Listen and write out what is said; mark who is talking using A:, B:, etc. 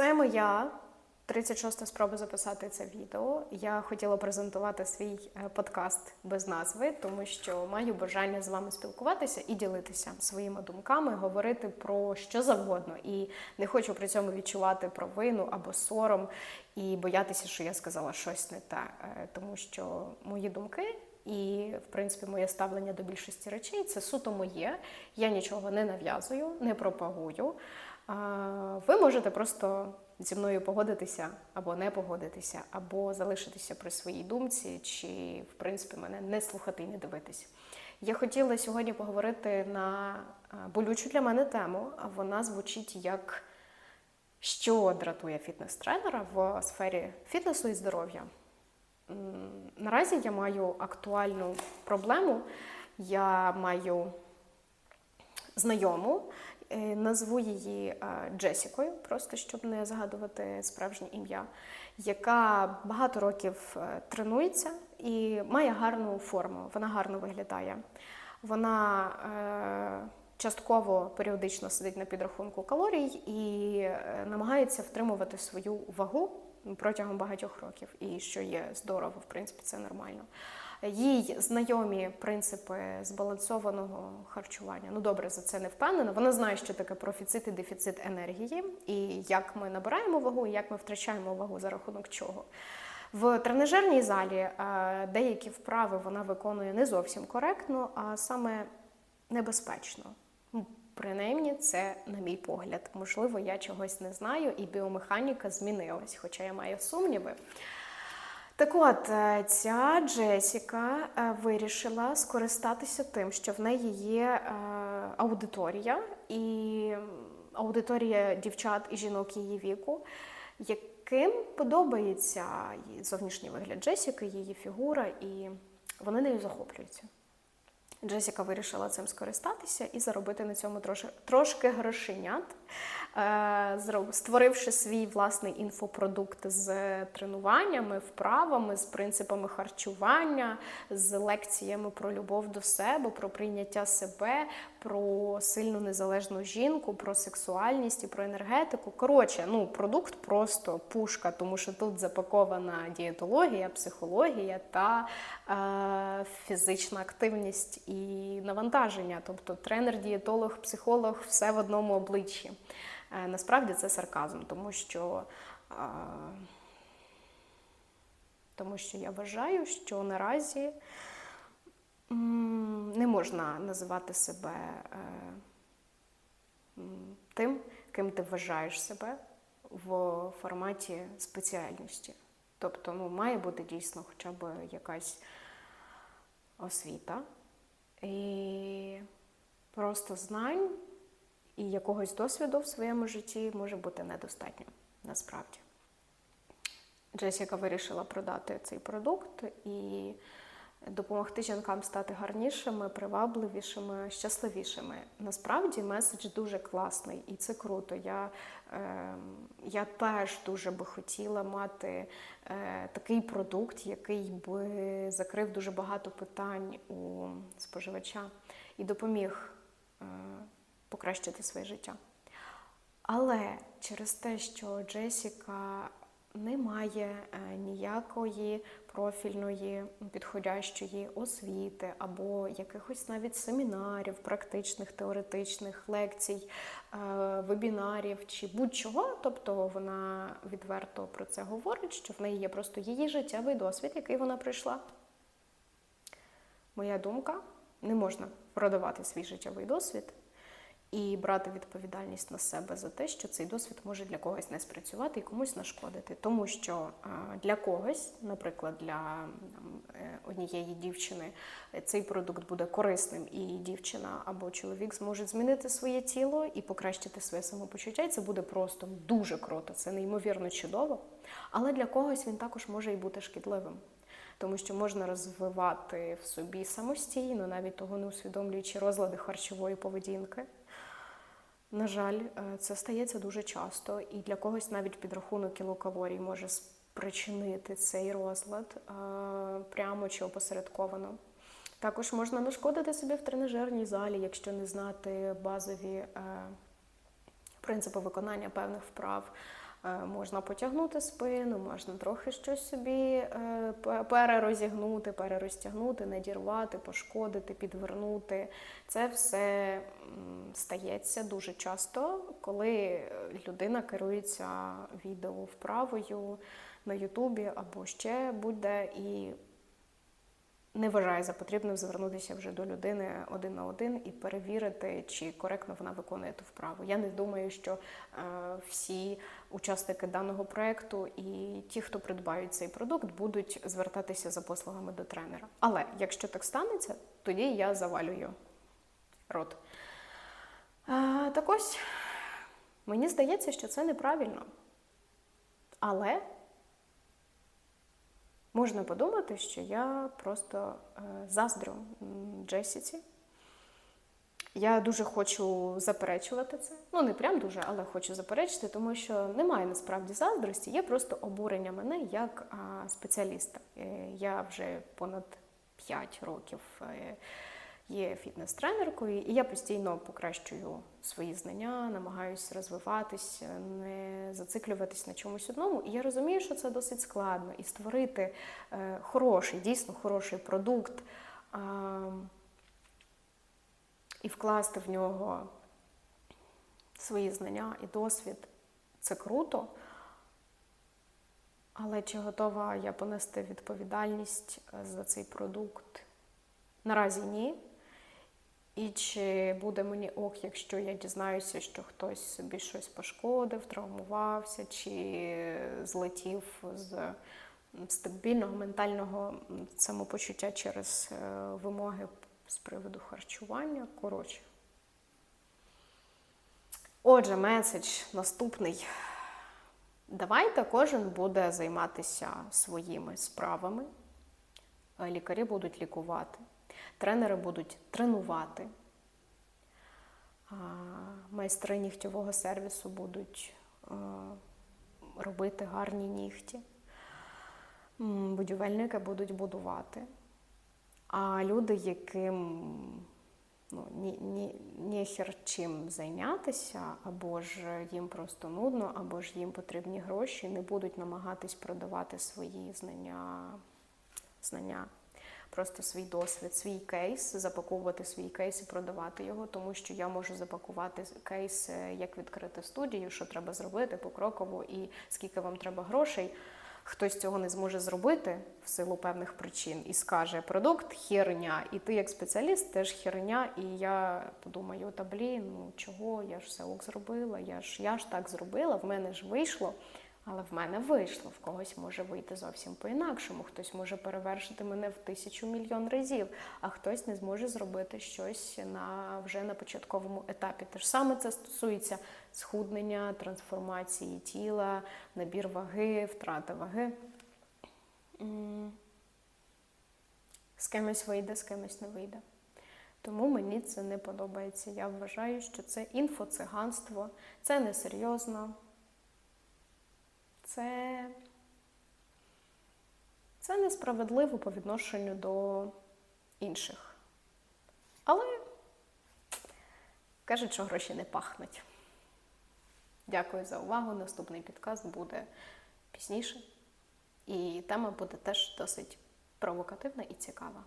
A: Це моя 36-та спроба записати це відео. Я хотіла презентувати свій е, подкаст без назви, тому що маю бажання з вами спілкуватися і ділитися своїми думками, говорити про що завгодно. І не хочу при цьому відчувати провину або сором і боятися, що я сказала щось не те, тому що мої думки. І, в принципі, моє ставлення до більшості речей це суто моє. Я нічого не нав'язую, не пропагую. Ви можете просто зі мною погодитися або не погодитися, або залишитися при своїй думці, чи, в принципі, мене не слухати і не дивитися. Я хотіла сьогодні поговорити на болючу для мене тему, а вона звучить як що дратує фітнес-тренера в сфері фітнесу і здоров'я. Наразі я маю актуальну проблему. Я маю знайому, назву її е, Джесікою, просто щоб не згадувати справжнє ім'я, яка багато років е, тренується і має гарну форму, вона гарно виглядає. Вона е, частково періодично сидить на підрахунку калорій і е, намагається втримувати свою вагу протягом багатьох років, і що є здорово, в принципі, це нормально. Їй знайомі принципи збалансованого харчування. Ну добре, за це не впевнена. Вона знає, що таке профіцит і дефіцит енергії, і як ми набираємо вагу, і як ми втрачаємо вагу за рахунок чого. В тренажерній залі е, деякі вправи вона виконує не зовсім коректно, а саме небезпечно. Принаймні, це на мій погляд. Можливо, я чогось не знаю, і біомеханіка змінилась, хоча я маю сумніви. Так от, е, ця Джесіка е, вирішила скористатися тим, що в неї є е, аудиторія, і аудиторія дівчат і жінок її віку, яким подобається зовнішній вигляд Джесіки, її фігура, і вони нею захоплюються. Джесіка вирішила цим скористатися і заробити на цьому трошки, грошенят, створивши свій власний інфопродукт з тренуваннями, вправами, з принципами харчування, з лекціями про любов до себе, про прийняття себе, про сильну незалежну жінку, про сексуальність і про енергетику. Коротше, ну продукт просто пушка, тому що тут запакована дієтологія, психологія та е, фізична активність і навантаження. Тобто тренер, дієтолог, психолог все в одному обличчі. Е, насправді це сарказм, тому що. Тому що я вважаю, що наразі не можна називати себе е, тим, ким ти вважаєш себе в форматі спеціальності. Тобто, ну, має бути дійсно хоча б якась освіта і просто знань і якогось досвіду в своєму житті може бути недостатньо насправді. Джесіка вирішила продати цей продукт і допомогти жінкам стати гарнішими, привабливішими, щасливішими. Насправді меседж дуже класний і це круто. Я, е, я теж дуже би хотіла мати е, такий продукт, який би закрив дуже багато питань у споживача і допоміг е, покращити своє життя. Але через те, що Джесіка не має е, ніякої профільної підходящої освіти або якихось навіть семінарів, практичних, теоретичних лекцій, е, вебінарів чи будь-чого. Тобто вона відверто про це говорить, що в неї є просто її життєвий досвід, який вона пройшла. Моя думка, не можна продавати свій життєвий досвід і брати відповідальність на себе за те, що цей досвід може для когось не спрацювати і комусь нашкодити. Тому що для когось, наприклад, для е, однієї дівчини цей продукт буде корисним, і дівчина або чоловік зможуть змінити своє тіло і покращити своє самопочуття. І це буде просто дуже круто, це неймовірно чудово. Але для когось він також може і бути шкідливим. Тому що можна розвивати в собі самостійно, навіть того не усвідомлюючи розлади харчової поведінки. На жаль, е, це стається дуже часто, і для когось навіть підрахунок кілокалорій може спричинити цей розлад е, прямо чи опосередковано. Також можна нашкодити собі в тренажерній залі, якщо не знати базові е, принципи виконання певних вправ. Е, Можна потягнути спину, можна трохи щось собі е, перерозігнути, перерозтягнути, надірвати, пошкодити, підвернути. Це все стається дуже часто, коли людина керується відео вправою на Ютубі або ще будь-де і не вважає за потрібним звернутися вже до людини один на один і перевірити, чи коректно вона виконує ту вправу. Я не думаю, що е, всі учасники даного проекту і ті, хто придбають цей продукт, будуть звертатися за послугами до тренера. Але якщо так станеться, тоді я завалюю рот. Е, так ось мені здається, що це неправильно. Але Можна подумати, що я просто заздро заздрю Джесіці. Я дуже хочу заперечувати це. Ну, не прям дуже, але хочу заперечити, тому що немає насправді заздрості, є просто обурення мене як спеціаліста. Е, Я вже понад 5 років е, є фітнес-тренеркою, і я постійно покращую свої знання, намагаюся розвиватись, не зациклюватись на чомусь одному. І я розумію, що це досить складно. І створити е, хороший, дійсно хороший продукт. а, і вкласти в нього свої знання і досвід це круто. Але чи готова я понести відповідальність е, за цей продукт? Наразі ні. І чи буде мені ок, якщо я дізнаюся, що хтось собі щось пошкодив, травмувався, чи злетів з стабільного ментального самопочуття через е, вимоги з приводу харчування. Коротше. Отже, меседж наступний. Давайте кожен буде займатися своїми справами. Лікарі будуть лікувати, тренери будуть тренувати, майстри нігтєвого сервісу будуть робити гарні нігті, будівельники будуть будувати. А люди, яким ну, ні, ні, ніхер чим зайнятися, або ж їм просто нудно, або ж їм потрібні гроші, не будуть намагатись продавати свої знання, знання, просто свій досвід, свій кейс, запаковувати свій кейс і продавати його, тому що я можу запакувати кейс, е, як відкрити студію, що треба зробити покроково і скільки вам треба грошей. Хтось цього не зможе зробити в силу певних причин і скаже продукт херня, і ти як спеціаліст теж херня. І я подумаю, та блін, ну чого, я ж все ок зробила, я ж я ж так зробила, в мене ж вийшло. Але в мене вийшло, в когось може вийти зовсім по-інакшому, хтось може перевершити мене в тисячу мільйон разів, а хтось не зможе зробити щось на вже на початковому етапі. Те ж саме це стосується схуднення, трансформації тіла, набір ваги, втрати ваги. З кимось вийде, з кимось не вийде. Тому мені це не подобається. Я вважаю, що це інфоциганство, це несерйозно. Це, це несправедливо по відношенню до інших. Але кажуть, що гроші не пахнуть. Дякую за увагу. Наступний підкаст буде пізніше. І тема буде теж досить провокативна і цікава.